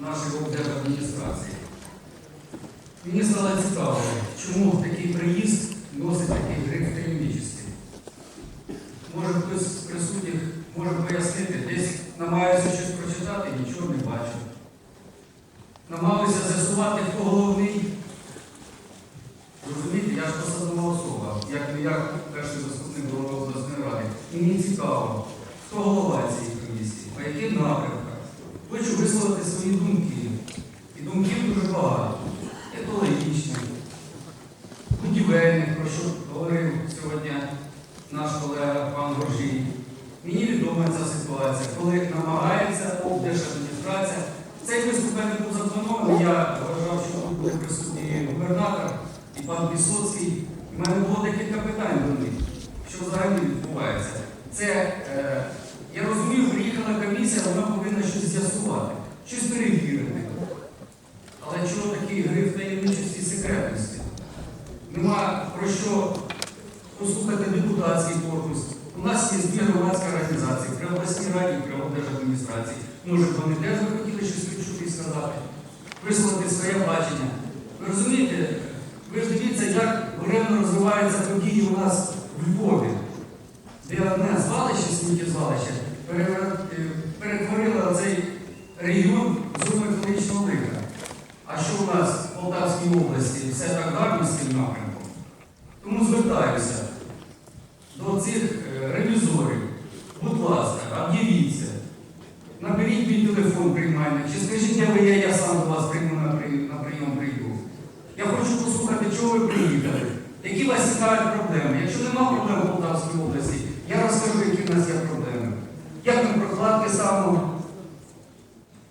нашої облдержадміністрації. Мені стало цікаво, чому такий приїзд носить такий гриф таємничості. Може хтось з присутніх може пояснити, десь намагаюся щось прочитати, нічого не бачу. Намагаюся з'ясувати, хто головний. Розумієте, я ж посадова особа, як не перший заступник голови обласної ради. І мені цікаво, хто голова цієї комісії, по яким напрямках. Хочу висловити свої думки. І думків дуже багато. Екологічних, будівельних, про що говорив сьогодні наш колега пан Горжій. Мені відома ця ситуація, коли намагається облдержадміністрація. Цей виступ мене був запланований, я вважав, що тут був присутній губернатор і пан Пісоцький. У мене було декілька питань до них, що взагалі відбувається. Це, е, я розумію, приїхала комісія, вона з'ясувати, щось перевірити. Але чого такий гриф таємничості і секретності? Нема про що послухати депутатський корпус. У нас є дві громадські організації при обласній раді, при облдержадміністрації. Може, вони теж би хотіли щось відчути і сказати, висловити своє бачення. Ви розумієте, ви ж дивіться, як буремно розвиваються події у нас в Львові, де одне звалище, сміттєзвалище, перевер- е, перетворило цей регіон в зону екологічного лиха. А що у нас в Полтавській області все так гарно з цим напрямком? Тому звертаюся до цих е, ревізорів. Будь ласка, об'явіться. Наберіть мій телефон приймальник, чи скажіть, де ви є, я сам до вас прийму на, при- на прийом прийду. Я хочу послухати, чого ви приїхали, які вас цікавлять проблеми. Якщо нема проблем в Полтавській області, я розкажу, які в нас є проблеми. Як ми прокладки ставимо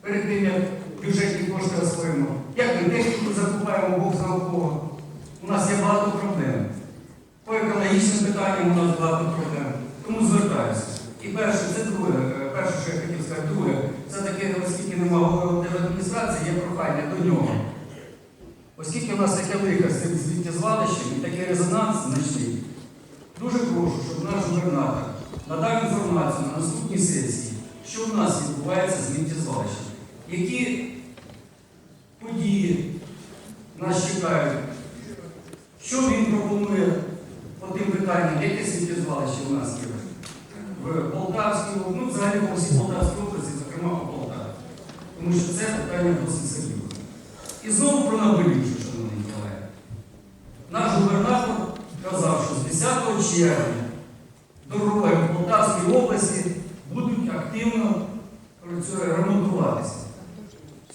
перед тим, як освоїмо, як ми техніку закупаємо Бог у кого. У нас є багато проблем. По екологічним питанням у нас багато проблем. Тому звертаюся. І перше, це друге, е, перше, що я хотів сказати, друге, це таке, оскільки немає голови адміністрації, є прохання до нього. Оскільки у нас таке лихо з цим звідтізвалищем і такий резонанс значний, дуже прошу, щоб наш губернатор надав інформацію на наступній сесії, що в нас відбувається з сміттєзвалищем. Які події нас чекають, що він пропонує по тим питанням, яке сміттєзвалище у нас є в Полтавській, ну взагалі по всій Полтавській області, зокрема по Полтаві. Тому що це питання досить серйозне. І знову про наболівшу, шановні колеги. Наш губернатор казав, що з 10 червня дороги в Полтавській області будуть активно ремонтуватися.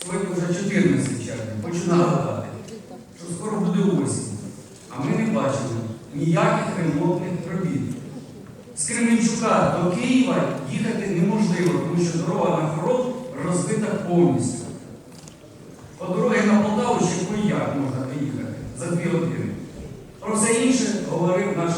Сьогодні вже 14 червня, хочу нагадати, що скоро буде осінь, а ми не бачимо ніяких ремонтних робіт. З Кременчука до Києва їхати неможливо, тому що дорога на хорол розбита повністю. По дорогі на Полтаву ще по як можна доїхати за дві години. Про все інше говорив наш